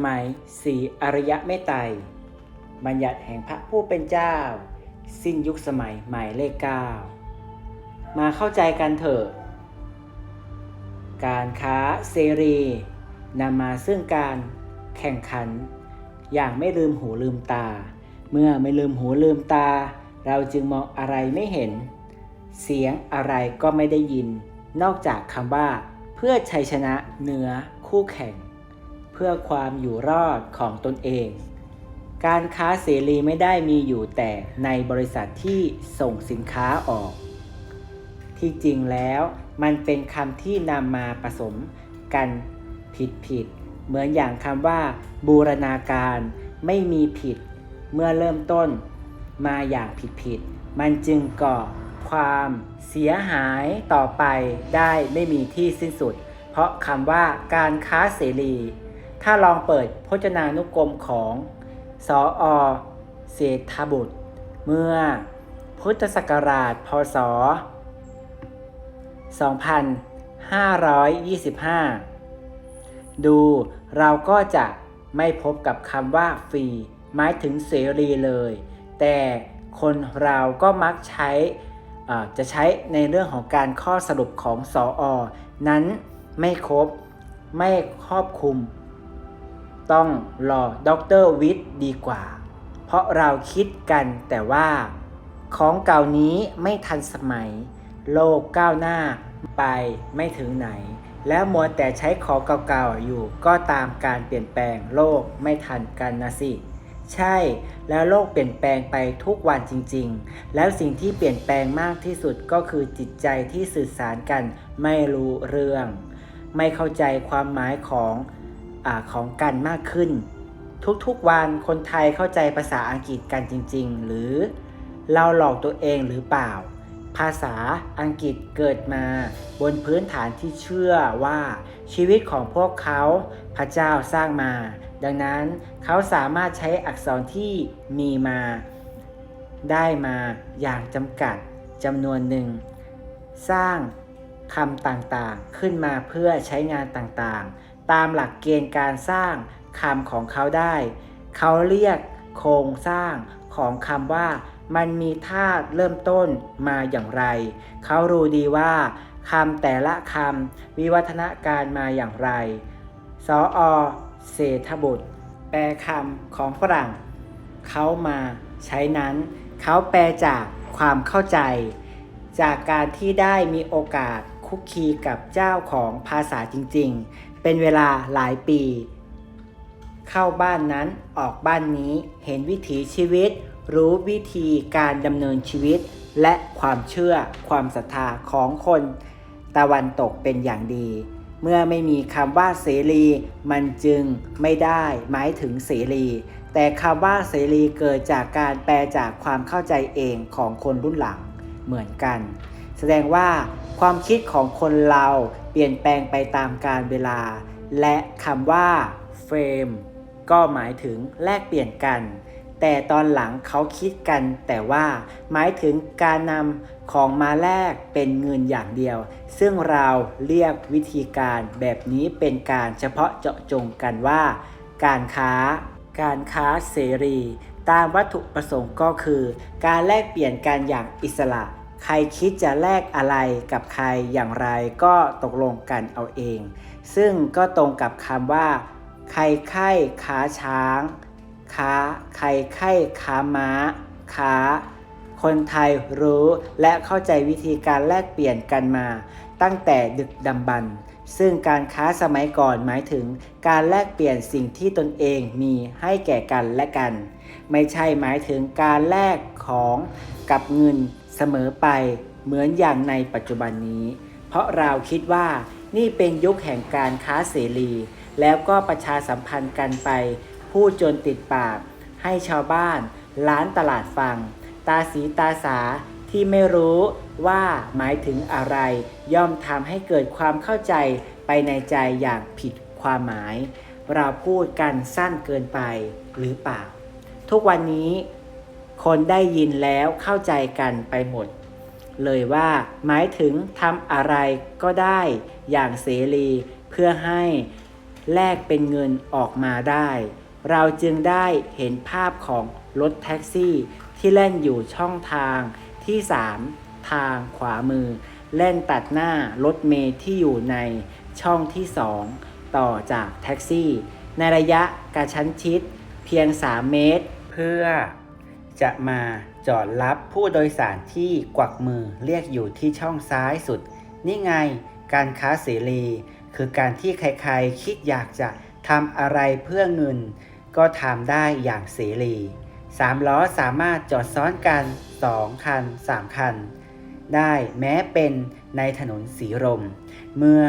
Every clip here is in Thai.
สิ่งสู่สมัยสีอริยะเมตไตรบัญญัติแห่งพระผู้เป็นเจ้า สิ้นยุคสมัยหมายเลขเก้ามาเข้าใจกันเถอะ การค้าเสรีนำมาซึ่งการแข่งขัน อย่างไม่ลืมหูลืมตา เมื่อไม่ลืมหูลืมตา เราจึงมองอะไรไม่เห็น เสียงอะไรก็ไม่ได้ยิน นอกจากคำว่า เพื่อชัยชนะเหนือคู่แข่ง พื่อความอยู่รอดของตนเอง การค้าเสรีไม่ได้มีอยู่แต่ในบริษัทที่ส่งสินค้าออก ที่จริงแล้วมันเป็นคำที่นำมาผสมกันผิดผิด เหมือนอย่างคำว่า บูรณาการไม่มีผิด เมื่อเริ่มต้นมาอย่างผิดผิด มันจึงก่อความเสียหายต่อไปได้ไม่มีที่สิ้นสุด เพราะคำว่าการค้าเสรี ถ้าลองเปิดพจนานุกรมของสออเศรษฐบุตร เมื่อพุทธศักราช พศ 2525 ดูเราก็จะไม่พบกับคำว่าฟรีหมายถึงเสรีเลย แต่คนเราก็มักใช้จะใช้ในเรื่องของการข้อสรุปของสออนั้นไม่ครบ ไม่ครอบคลุม ต้องรอด็อกเตอร์วิทย์ดีกว่า เพราะเราคิดกันแต่ว่า ของเก่านี้ไม่ทันสมัย โลกก้าวหน้าไปไม่ถึงไหน แล้วมัวแต่ใช้ของเก่าๆอยู่ก็ตามการเปลี่ยนแปลงโลกไม่ทันกันนะสิใช่แล้วโลกเปลี่ยนแปลงไปทุกวันจริง ๆ แล้วสิ่งที่เปลี่ยนแปลงมากที่สุดก็คือจิตใจที่สื่อสารกัน ไม่รู้เรื่อง ไม่เข้าใจความหมายของ อของกันมากขึ้น ทุกๆวันคนไทยเข้าใจภาษาอังกฤษกันจริง ๆ หรือเราหลอกตัวเองหรือเปล่า ภาษาอังกฤษเกิดมาบนพื้นฐานที่เชื่อว่าชีวิตของพวกเขาพระเจ้าสร้างมา ดังนั้นเขาสามารถใช้อักษรที่มีมา ได้มาอย่างจำกัดจำนวนหนึ่ง สร้างคำต่างๆขึ้นมาเพื่อใช้งานต่างๆ ตามหลักเกณฑ์การสร้างคำของเขาได้ เขาเรียกโครงสร้างของคำว่า มันมีธาตุเริ่มต้นมาอย่างไร เขารู้ดีว่าคำแต่ละคำวิวัฒนาการมาอย่างไรสออเศรษฐบุตร แปลคำของฝรั่ง เขามาใช้นั้น เขาแปลจากความเข้าใจ จากการที่ได้มีโอกาสคุกคีกับเจ้าของภาษาจริง ๆ เป็นเวลาหลายปี เข้าบ้านนั้นออกบ้านนี้เห็นวิถีชีวิต รู้วิธีการดำเนินชีวิต และความเชื่อความศรัทธาของคนตะวันตกเป็นอย่างดี เมื่อไม่มีคำว่าเสรี มันจึงไม่ได้หมายถึงเสรี แต่คำว่าเสรีเกิดจากการแปลจากความเข้าใจเองของคนรุ่นหลังเหมือนกัน แสดงว่าความคิดของคนเรา เปลี่ยนแปลงไปตามกาลเวลา และคำว่าเฟรมก็หมายถึงแลกเปลี่ยนกัน แต่ตอนหลังเขาคิดกัน แต่ว่าหมายถึงการนำของมาแลกเป็นเงินอย่างเดียว ซึ่งเราเรียกวิธีการแบบนี้เป็นการเฉพาะเจาะจงกันว่า การค้า การค้าเสรี ตามวัตถุประสงค์ก็คือ การแลกเปลี่ยนกันอย่างอิสระ ใครคิดจะแลกอะไรกับใครอย่างไรก็ตกลงกันเอาเอง ซึ่งก็ตรงกับคำว่า ใครไข้ค้าช้างค้าใครไข้ค้าม้าค้า คนไทยรู้และเข้าใจวิธีการแลกเปลี่ยนกันมา ตั้งแต่ดึกดำบรรพ์ซึ่งการค้าสมัยก่อนหมายถึงการแลกเปลี่ยนสิ่งที่ตนเองมีให้แก่กันและกัน ไม่ใช่หมายถึงการแลกของกับเงิน เสมอไปเหมือนอย่างในปัจจุบันนี้ เพราะเราคิดว่านี่เป็นยุคแห่งการค้าเสรี แล้วก็ประชาสัมพันธ์กันไปพูดจนติดปาก ให้ชาวบ้าน ร้านตลาดฟัง ตาสีตาสาที่ไม่รู้ว่าหมายถึงอะไร ย่อมทำให้เกิดความเข้าใจไปในใจอย่างผิดความหมาย เราพูดกันสั้นเกินไปหรือเปล่า ทุกวันนี้ คนได้ยินแล้วเข้าใจกันไปหมด เลยว่าหมายถึงทำอะไรก็ได้อย่างเสรีเพื่อให้แลกเป็นเงินออกมาได้ เราจึงได้เห็นภาพของรถแท็กซี่ที่แล่นอยู่ช่องทางที่ 3 ทางขวามือ แล่นตัดหน้ารถเมล์ที่อยู่ในช่องที่ 2 ต่อจากแท็กซี่ ในระยะกระชั้นชิดเพียง 3 เมตร เพื่อ จะมาจอดรับผู้โดยสารที่กวักมือเรียกอยู่ที่ช่องซ้ายสุด นี่ไงการค้าเสรี คือการที่ใครๆคิดอยากจะทำอะไรเพื่อเงิน ก็ทำได้อย่างเสรีสามล้อสามารถจอดซ้อนกัน 2 คัน 3 คัน ได้แม้เป็นในถนนสีลม เมื่อ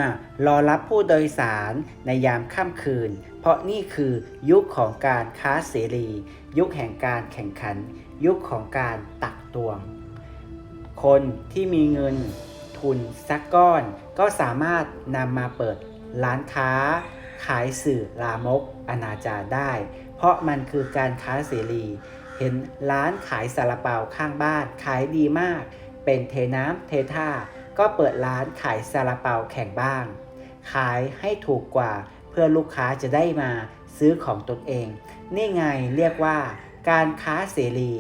รอรับผู้โดยสารในยามค่ำคืน เพราะนี่คือยุคของการค้าเสรี ยุคแห่งการแข่งขัน ยุคของการตักตวง คนที่มีเงินทุนสักก้อน ก็สามารถนำมาเปิดร้านค้า ขายสื่อลามกอนาจารได้ เพราะมันคือการค้าเสรี เห็นร้านขายซาลาเปาข้างบ้านขายดีมาก เป็นเทน้ำเทท่า ก็เปิดร้านขายซาลาเปาแข่งบ้าง ขายให้ถูกกว่าเพื่อลูกค้าจะได้มาซื้อของตนเอง นี่ไงเรียกว่า การค้าเสรี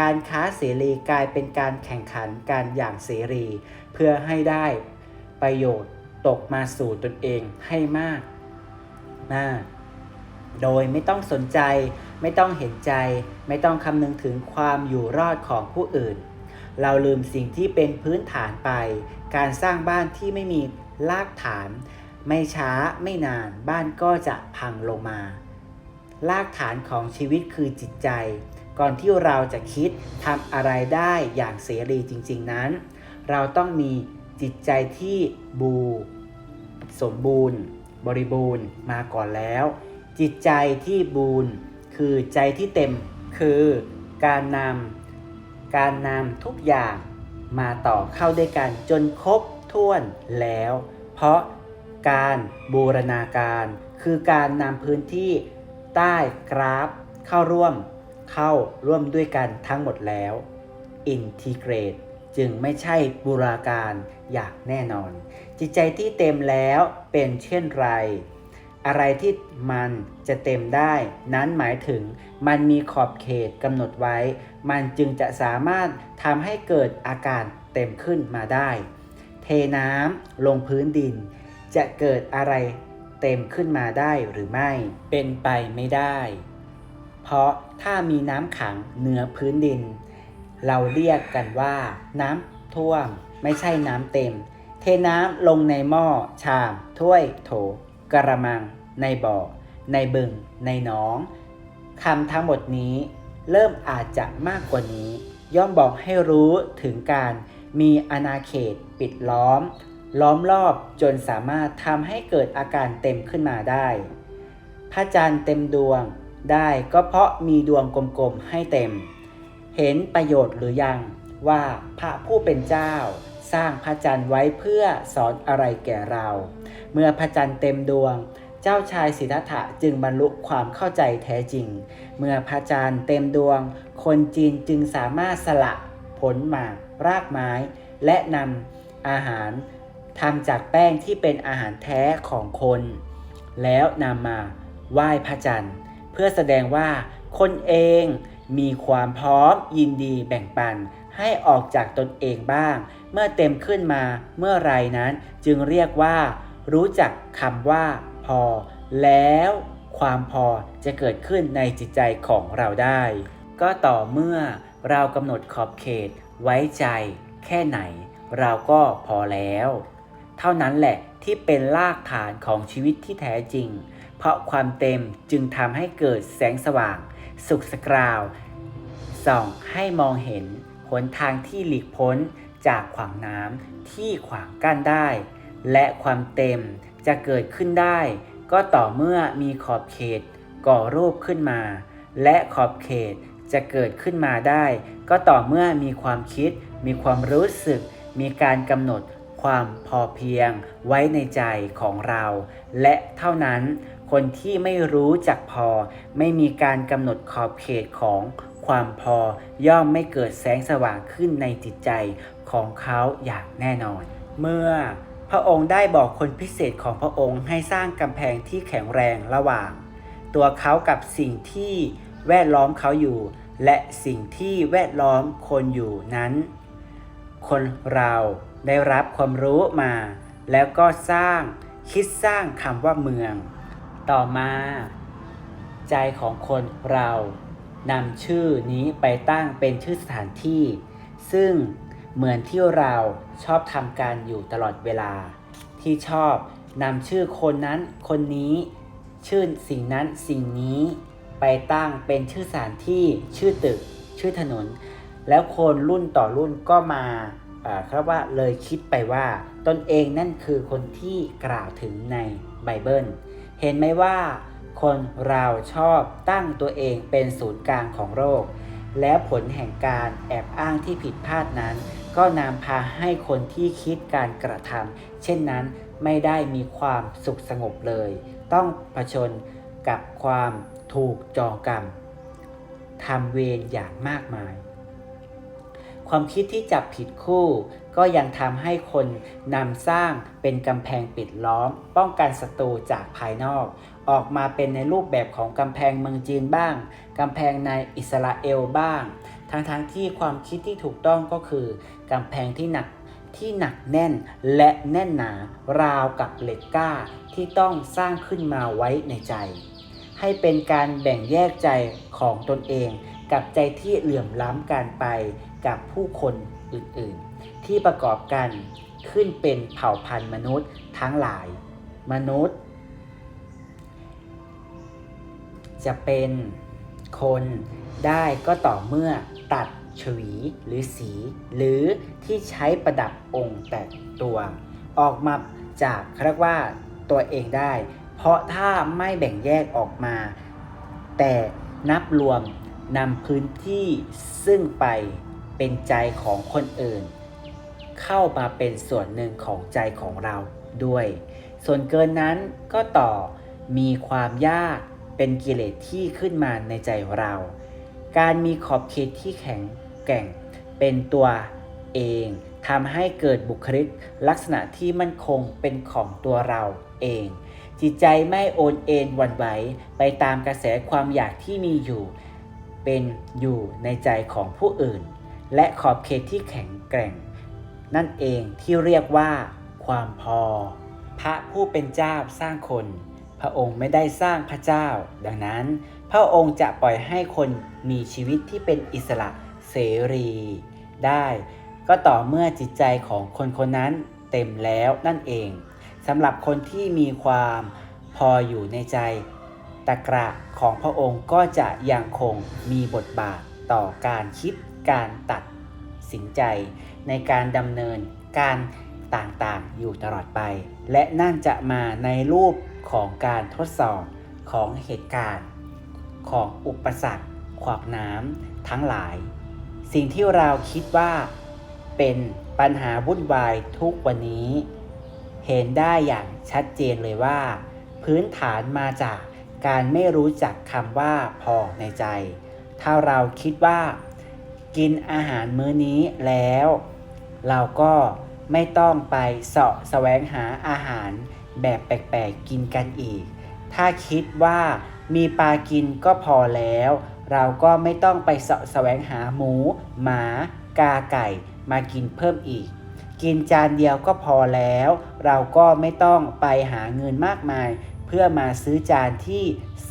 การค้าเสรีกลายเป็นการแข่งขันการอย่างเสรี เพื่อให้ได้ประโยชน์ตกมาสู่ตนเองให้มากมากโดยไม่ต้องสนใจ ไม่ต้องเห็นใจ ไม่ต้องคำนึงถึงความอยู่รอดของผู้อื่น เราลืมสิ่งที่เป็นพื้นฐานไป การสร้างบ้านที่ไม่มีรากฐาน ไม่ช้าไม่นานบ้านก็จะพังลงมา รากฐานของชีวิตคือจิตใจ ก่อนที่เราจะคิดทำอะไรได้อย่างเสรีจริง ๆนั้น เราต้องมีจิตใจที่บู สมบูรณ์ บริบูรณ์มาก่อนแล้ว จิตใจที่บูรณ์คือใจที่เต็มคือการนำการนำทุกอย่างมาต่อเข้าด้วยกันจนครบถ้วนแล้ว เพราะการบูรณาการ คือการนำพื้นที่ ใต้กราฟ เข้าร่วม เข้าร่วมด้วยกันทั้งหมดแล้ว integrate จึงไม่ใช่บูราการอย่างแน่นอน จิตใจที่เต็มแล้วเป็นเช่นไร อะไรที่มันจะเต็มได้ นั้นหมายถึงมันมีขอบเขตกำหนดไว้ มันจึงจะสามารถทำให้เกิดอาการเต็มขึ้นมาได้ เทน้ำลงพื้นดิน จะเกิดอะไร เต็มขึ้นมาได้หรือไม่ เป็นไปไม่ได้ เพราะถ้ามีน้ำขังเหนือพื้นดิน เราเรียกกันว่า น้ำท่วม ไม่ใช่น้ำเต็ม เทน้ำลงในหม้อ ชาม ถ้วย โถ กระมัง ในบ่อ ในบึง ในหนองคำทั้งหมดนี้ เริ่มอาจจะมากกว่านี้ ย่อมบอกให้รู้ถึงการมีอาณาเขตปิดล้อม ล้อมรอบจนสามารถทำให้เกิดอาการเต็มขึ้นมาได้ พระจันทร์เต็มดวงได้ก็เพราะมีดวงกลมๆให้เต็ม เห็นประโยชน์หรือยังว่าพระผู้เป็นเจ้า สร้างพระจันทร์ไว้เพื่อสอนอะไรแก่เรา เมื่อพระจันทร์เต็มดวง เจ้าชายสิทธัตถะจึงบรรลุความเข้าใจแท้จริง เมื่อพระจันทร์เต็มดวง คนจีนจึงสามารถสละผลหมากรากไม้ และนำอาหาร ทำจากแป้งที่เป็นอาหารแท้ของคน แล้วนำมาไหว้พระจันทร์ เพื่อแสดงว่าคนเองมีความพร้อมยินดีแบ่งปันให้ออกจากตนเองบ้าง เมื่อเต็มขึ้นมาเมื่อไรนั้นจึงเรียกว่า รู้จักคำว่า พอ แล้วความพอจะเกิดขึ้นในจิตใจของเราได้ ก็ต่อเมื่อเรากำหนดขอบเขตไว้ใจแค่ไหน เราก็พอแล้ว เท่านั้นแหละที่เป็นรากฐานของชีวิตที่แท้จริง เพราะความเต็มจึงทำให้เกิดแสงสว่าง สุขสกราวส่องให้มองเห็นหนทางที่หลีกพ้นจากขวางน้ำที่ขวางกั้นได้ และความเต็มจะเกิดขึ้นได้ ก็ต่อเมื่อมีขอบเขตก่อรูปขึ้นมา และขอบเขตจะเกิดขึ้นมาได้ ก็ต่อเมื่อมีความคิด มีความรู้สึก มีการกำหนด ความพอเพียงไว้ในใจของเรา และเท่านั้นคนที่ไม่รู้จักพอ ไม่มีการกำหนดขอบเขตของความพอย่อมไม่เกิดแสงสว่างขึ้นในจิตใจของเขาอย่างแน่นอน เมื่อพระองค์ได้บอกคนพิเศษของพระองค์ให้สร้างกำแพงที่แข็งแรงระหว่าง ตัวเขากับสิ่งที่แวดล้อมเขาอยู่ และสิ่งที่แวดล้อมคนอยู่นั้น คนเราได้รับความรู้มา แล้วก็สร้างคิดสร้างคำว่าเมือง ต่อมา ใจของคนเรานำชื่อนี้ไปตั้งเป็นชื่อสถานที่ ซึ่งเหมือนที่เราชอบทำการอยู่ตลอดเวลา ที่ชอบนำชื่อคนนั้นคนนี้ ชื่อสิ่งนั้นสิ่งนี้ ไปตั้งเป็นชื่อสถานที่ ชื่อตึก ชื่อถนน แล้วคนรุ่นต่อรุ่นก็มาเอ่อครับว่าเลยคิดไปว่าตนเองนั่นคือคนที่กล่าวถึงในไบเบิล เห็นไหมว่าคนเราชอบตั้งตัวเองเป็นศูนย์กลางของโลกและผลแห่งการแอบอ้างที่ผิดพลาดนั้น ก็นำพาให้คนที่คิดการกระทำเช่นนั้นไม่ได้มีความสุขสงบเลย ต้องเผชิญกับความถูกจองกรรมทำเวรอย่างมากมาย ความคิดที่จับผิดคู่ ก็ยังทำให้คนนำสร้างเป็นกำแพงปิดล้อม ป้องกันศัตรูจากภายนอก ออกมาเป็นในรูปแบบของกำแพงเมืองจีนบ้างกำแพงในอิสราเอลบ้าง ทั้งๆทที่ความคิดที่ถูกต้องก็คือกำแพงที่หนักที่หนักแน่นและแน่นหนาราวกับเหล็กกล้าที่ต้องสร้างขึ้นมาไว้ในใจ ให้เป็นการแบ่งแยกใจของตนเองกับใจที่เหลื่อมล้ำกันไป กับผู้คนอื่นๆ ที่ประกอบกันขึ้นเป็นเผ่าพันธุ์มนุษย์ทั้งหลาย มนุษย์ จะเป็นคนได้ก็ต่อเมื่อตัดฉวีหรือสี หรือที่ใช้ประดับองค์แต่ตัว ออกมาจากเรียกว่าตัวเองได้ เพราะถ้าไม่แบ่งแยกออกมา แต่นับรวมนำพื้นที่ซึ่งไป เป็นใจของคนอื่น เข้ามาเป็นส่วนหนึ่งของใจของเราด้วย ส่วนเกินนั้นก็ต่อมีความยากเป็นกิเลสที่ขึ้นมาในใจเรา การมีขอบเขตที่แข็งแกร่งเป็นตัวเองทำให้เกิดบุคลิกลักษณะที่มั่นคงเป็นของตัวเราเอง จิตใจไม่โอนเอ็นวันไหวไปตามกระแสความอยากที่มีอยู่ เป็นอยู่ในใจของผู้อื่น และขอบเขตที่แข็งแกร่ง นั่นเองที่เรียกว่า ความพอ พระผู้เป็นเจ้าสร้างคน พระองค์ไม่ได้สร้างพระเจ้า ดังนั้น พระองค์จะปล่อยให้คนมีชีวิตที่เป็นอิสระเสรี ได้ ก็ต่อเมื่อจิตใจของคนคนนั้นเต็มแล้วนั่นเองสำหรับคนที่มีความพออยู่ในใจ ตะกระของพระองค์ก็จะยังคงมีบทบาทต่อการคิด การตัดสินใจ ในการดำเนินการต่างๆ อยู่ตลอดไป และนั่นจะมาในรูปของการทดสอบของเหตุการณ์ ของอุปสรรค ขวากน้ำทั้งหลาย สิ่งที่เราคิดว่าเป็นปัญหาวุ่นวายทุกวันนี้ เห็นได้อย่างชัดเจนเลยว่า พื้นฐานมาจากการไม่รู้จักคำว่าพอในใจ ถ้าเราคิดว่า กินอาหารมื้อนี้แล้ว เราก็ไม่ต้องไปเสาะแสวงหาอาหารแบบแปลกๆกินกันอีก ถ้าคิดว่ามีปลากินก็พอแล้ว เราก็ไม่ต้องไปเสาะแสวงหาหมู หมา กาไก่มากินเพิ่มอีก กินจานเดียวก็พอแล้ว เราก็ไม่ต้องไปหาเงินมากมาย เพื่อมาซื้อจานที่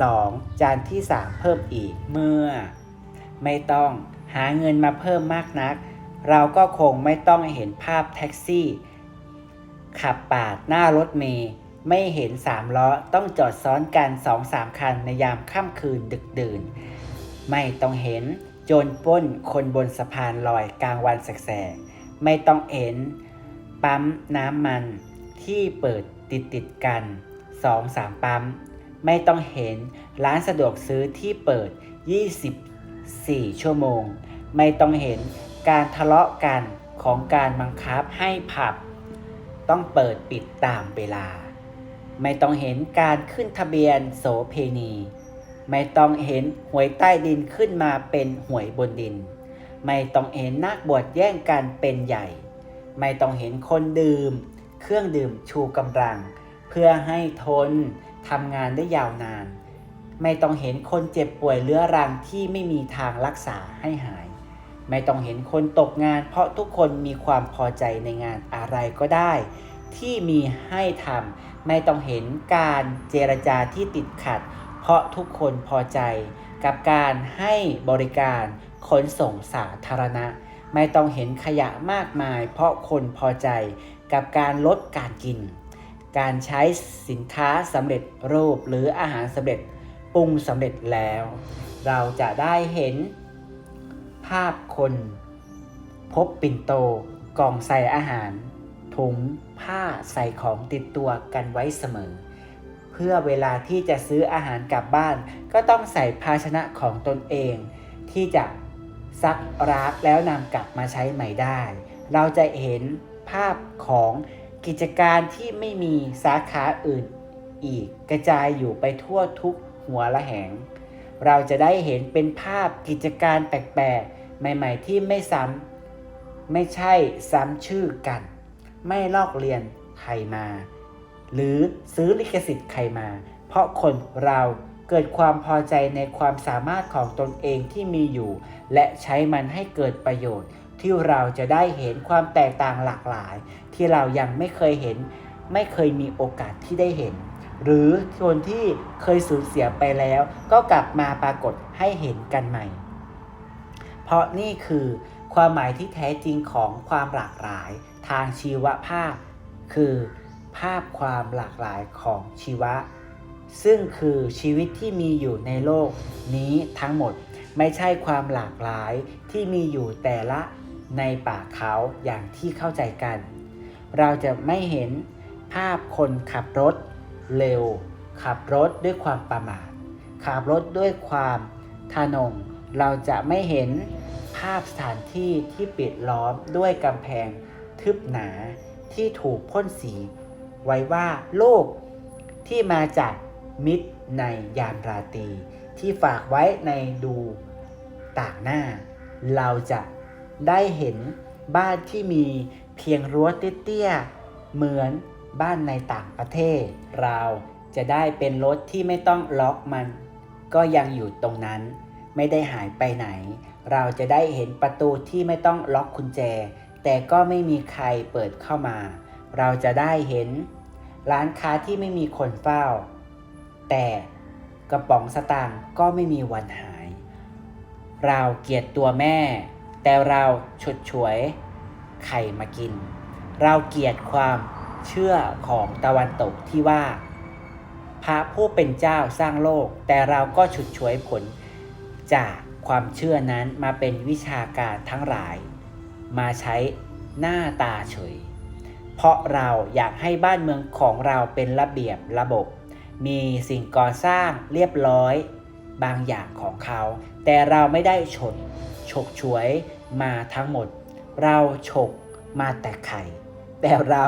2 จานที่ 3 เพิ่มอีกเมื่อ ไม่ต้อง หาเงินมาเพิ่มมากนัก เราก็คงไม่ต้องเห็นภาพแท็กซี่ ขับปาดหน้ารถเมย์ไม่เห็นสามล้อต้องจอดซ้อนกันสองสามคันในยามค่ำคืนดึกดื่น ไม่ต้องเห็นโจรป้นคนบนสะพานลอยกลางวันแสกๆไม่ต้องเห็น ปั๊มน้ำมันที่เปิดติดติดกันสองสามปั๊ม ไม่ต้องเห็นร้านสะดวกซื้อที่เปิด 4 ชั่วโมง ไม่ต้องเห็นการทะเลาะกันของการบังคับให้ผับ ต้องเปิดปิดตามเวลา ไม่ต้องเห็นการขึ้นทะเบียนโสเพณี ไม่ต้องเห็นหวยใต้ดินขึ้นมาเป็นหวยบนดิน ไม่ต้องเห็นนักบวชแย่งกันเป็นใหญ่ ไม่ต้องเห็นคนดื่ม เครื่องดื่มชูกำลัง เพื่อให้ทนทำงานได้ยาวนาน ไม่ต้องเห็นคนเจ็บป่วยเรื้อรังที่ไม่มีทางรักษาให้หาย ไม่ต้องเห็นคนตกงาน เพราะทุกคนมีความพอใจในงานอะไรก็ได้ ที่มีให้ทำไม่ต้องเห็นการเจรจาที่ติดขัด เพราะทุกคนพอใจกับการให้บริการขนส่งสาธารณะ ไม่ต้องเห็นขยะมากมาย เพราะคนพอใจกับการลดการกิน การใช้สินค้าสำเร็จรูปหรืออาหารสำเร็จ ปรุงสำเร็จแล้ว เราจะได้เห็นภาพคน พบปิ่นโตกล่องใส่อาหาร ถุงผ้าใส่ของติดตัวกันไว้เสมอ เพื่อเวลาที่จะซื้ออาหารกลับบ้าน ก็ต้องใส่ภาชนะของตนเอง ที่จะซักรักแล้วนำกลับมาใช้ใหม่ได้ เราจะเห็นภาพของกิจการที่ไม่มีสาขาอื่นอีกกระจายอยู่ไปทั่วทุก หัวละแหง เราจะได้เห็นเป็นภาพกิจการแปลกๆ ใหม่ๆ ที่ไม่ซ้ำไม่ใช่ซ้ำชื่อกัน ไม่ลอกเลียนใครมา หรือซื้อลิขสิทธิ์ใครมา เพราะคนเราเกิดความพอใจในความสามารถของตนเองที่มีอยู่ และใช้มันให้เกิดประโยชน์ ที่เราจะได้เห็นความแตกต่างหลากหลาย ที่เรายังไม่เคยเห็น ไม่เคยมีโอกาสที่ได้เห็น หรือคนที่เคยสูญเสียไปแล้ว ก็กลับมาปรากฏให้เห็นกันใหม่ เพราะนี่คือความหมายที่แท้จริงของความหลากหลายทางชีวภาพ คือภาพความหลากหลายของชีวะ ซึ่งคือชีวิตที่มีอยู่ในโลกนี้ทั้งหมดไม่ใช่ความหลากหลายที่มีอยู่แต่ละในป่าเขาอย่างที่เข้าใจกัน เราจะไม่เห็นภาพคนขับรถ เร็ว ขับรถด้วยความประมาท ขับรถด้วยความทะนง เราจะไม่เห็นภาพสถานที่ที่ปิดล้อมด้วยกำแพงทึบหนาที่ถูกพ่นสี ไว้ว่าโลกที่มาจากมิตรในยามราตรีที่ฝากไว้ในดูต่างหน้า เราจะได้เห็นบ้านที่มีเพียงรั้วเตี้ยๆเหมือน บ้านในต่างประเทศ เราจะได้เป็นรถที่ไม่ต้องล็อกมัน ก็ยังอยู่ตรงนั้น ไม่ได้หายไปไหน เราจะได้เห็นประตูที่ไม่ต้องล็อกกุญแจ แต่ก็ไม่มีใครเปิดเข้ามา เราจะได้เห็น ร้านค้าที่ไม่มีคนเฝ้า แต่กระป๋องสตางค์ก็ไม่มีวันหาย เราเกลียดตัวแม่ แต่เราฉุดฉวย ไข่มากิน เราเกลียดความ เชื่อของตะวันตกที่ว่า พระผู้เป็นเจ้าสร้างโลก แต่เราก็ฉุดฉวยผลจากความเชื่อนั้นมาเป็นวิชาการทั้งหลาย มาใช้หน้าตาเฉย เพราะเราอยากให้บ้านเมืองของเราเป็นระเบียบระบบ มีสิ่งก่อสร้างเรียบร้อย บางอย่างของเขา แต่เราไม่ได้ฉดฉกฉวยมาทั้งหมด เราฉกมาแต่ไข่ แต่เรา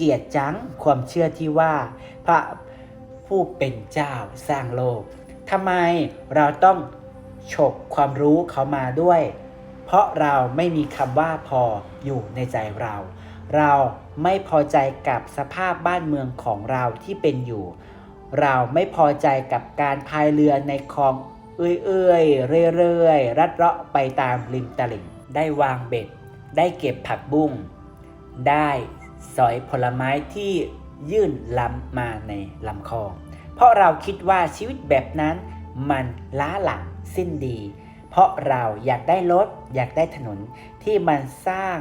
เกียดจังความเชื่อที่ว่า พระผู้เป็นเจ้าสร้างโลกทำไมเราต้องฉกความรู้เขามาด้วย เพราะเราไม่มีคำว่าพออยู่ในใจเรา เราไม่พอใจกับสภาพบ้านเมืองของเราที่เป็นอยู่ เราไม่พอใจกับการพายเรือในคลองเอื้อยๆเรื่อยๆรัดเลาะไปตามริมตลิ่ง ได้วางเบ็ด ได้เก็บผักบุ้ง ได้ สอยผลไม้ที่ยื่นล้ำมาในลำคองเพราะเราคิดว่าชีวิตแบบนั้นมันล้าหลังสิ้นดี เพราะเราอยากได้รถอยากได้ถนนที่มันสร้าง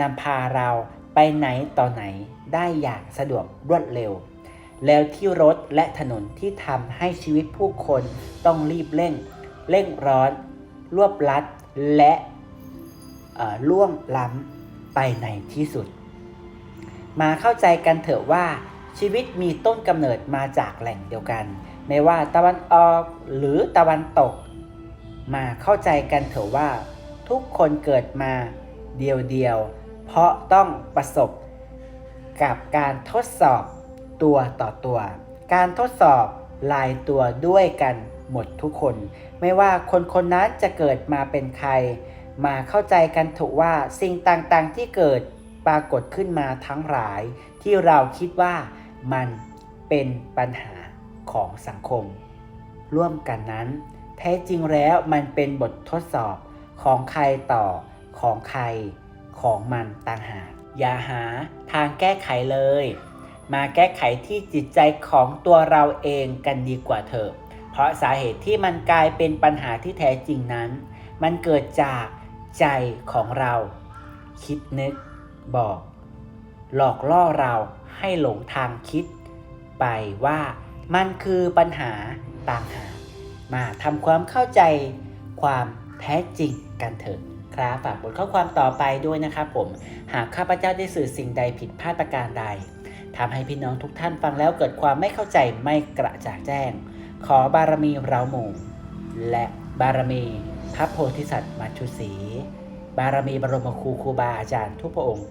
นำพาเราไปไหนต่อไหนได้อย่างสะดวกรวดเร็ว แล้วที่รถและถนนที่ทำให้ชีวิตผู้คนต้องรีบเร่ง เร่งร้อน รวบลัดและล่วงล้ำไปในที่สุด มาเข้าใจกันเถอะว่าชีวิตมีต้นกำเนิดมาจากแหล่งเดียวกัน ไม่ว่าตะวันออกหรือตะวันตก มาเข้าใจกันเถอะว่า ทุกคนเกิดมาเดียวๆเพราะต้องประสบ กับการทดสอบตัวต่อตัว การทดสอบลายตัวด้วยกันหมดทุกคน ไม่ว่าคนคนนั้นจะเกิดมาเป็นใคร มาเข้าใจกันถูกว่าสิ่งต่างๆที่เกิด ปรากฏขึ้นมาทั้งหลาย ที่เราคิดว่ามันเป็นปัญหาของสังคม ร่วมกันนั้น แท้จริงแล้วมันเป็นบททดสอบของใครต่อของใครของมันต่างหากอย่าหาทางแก้ไขเลย มาแก้ไขที่จิตใจของตัวเราเองกันดีกว่าเถอะ เพราะสาเหตุที่มันกลายเป็นปัญหาที่แท้จริงนั้น มันเกิดจากใจของเรา คิดนึก บอก หลอกล่อเราให้หลงทางคิด ไปว่ามันคือปัญหาต่างหากมาทำความเข้าใจความแท้จริงกันเถอะครับฝากบทข้อความต่อไปด้วยนะครับผม หากข้าพเจ้าได้สื่อสิ่งใดผิดพลาดประการใดทำให้พี่น้องทุกท่านฟังแล้วเกิดความไม่เข้าใจไม่กระจ่างแจ้ง ขอบารมีเราหมู่ และบารมีพระโพธิสัตว์มัจจุสีบารมีบรมครูครูบาอาจารย์ทุกพระองค์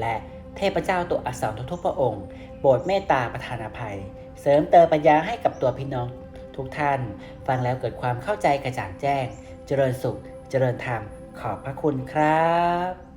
และเทพเจ้าตัวอักษรทุกๆพระองค์โปรดเมตตาประทานอภัย เสริมเติมปัญญาให้กับตัวพี่น้อง ทุกท่าน ฟังแล้วเกิดความเข้าใจกระจ่างแจ้ง เจริญสุข เจริญธรรม ขอบพระคุณครับ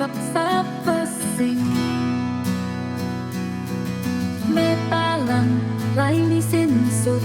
กับสรรพสิ่ง เมตตาลังไหลไม่สิ้นสุด